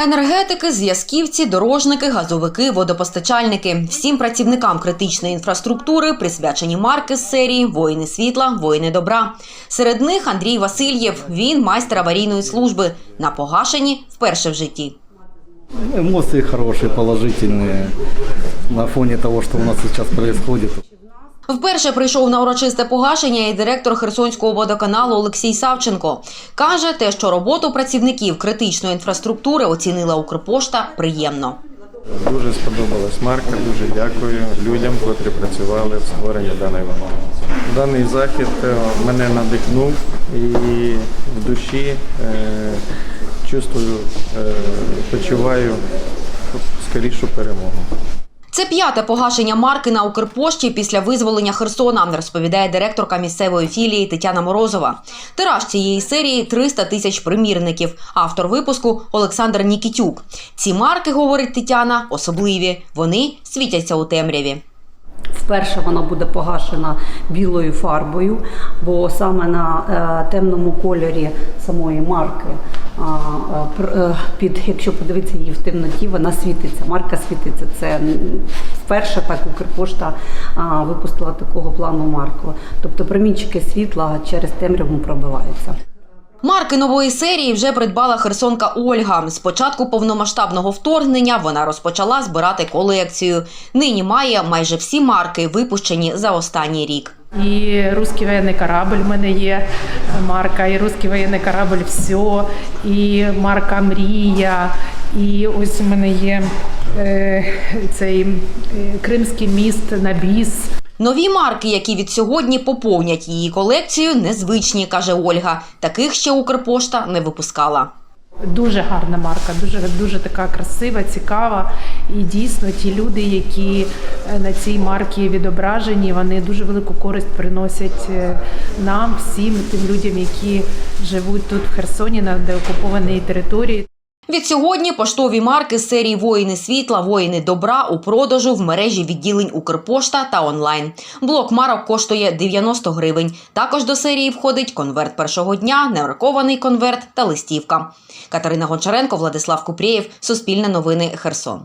Енергетики, зв'язківці, дорожники, газовики, водопостачальники. Всім працівникам критичної інфраструктури присвячені марки з серії Воїни світла, воїни добра. Серед них Андрій Васильєв. Він майстер аварійної служби. На погашенні вперше в житті. Эмоции хорошие, положительные на фоне того, что у нас сейчас происходит. Вперше прийшов на урочисте погашення і директор Херсонського водоканалу Олексій Савченко. Каже, те, що роботу працівників критичної інфраструктури оцінила Укрпошта, приємно. Дуже сподобалась марка. Дуже дякую людям, котрі працювали в створенні даної марки. Даний захід е, мене надихнув і в душі е, чувствую, е, почуваю скорішу перемогу. Це п'яте погашення марки на Укрпошті після визволення Херсона, розповідає директорка місцевої філії Тетяна Морозова. Тираж цієї серії 300 тисяч примірників. Автор випуску Олександр Нікітюк. Ці марки, говорить Тетяна, особливі. Вони світяться у темряві. Вперше вона буде погашена білою фарбою, бо саме на е, темному кольорі самої марки, а, е, під, якщо подивитися її в темноті, вона світиться. Марка світиться. Це вперше так Укрпошта випустила такого плану марку. Тобто промінчики світла через темряву пробиваються. Марки нової серії вже придбала херсонка Ольга. З початку повномасштабного вторгнення вона розпочала збирати колекцію. Нині має майже всі марки, випущені за останній рік. І русський воєнний корабль в мене є марка, і русський воєнний корабль все, і марка Мрія. І ось у мене є е, цей е, Кримський міст на біс. Нові марки, які від сьогодні поповнять її колекцію, незвичні, каже Ольга. Таких ще Укрпошта не випускала. Дуже гарна марка, дуже дуже така красива, цікава. І дійсно ті люди, які е, на цій марці відображені, вони дуже велику користь приносять е, нам, всім тим людям, які живуть тут в Херсоні на деокупованій території. Відсьогодні поштові марки з серії Воїни світла, воїни добра у продажу в мережі відділень Укрпошта та онлайн. Блок марок коштує 90 гривень. Також до серії входить конверт першого дня, неоркований конверт та листівка. Катерина Гончаренко, Владислав Купрієв, Суспільне новини, Херсон.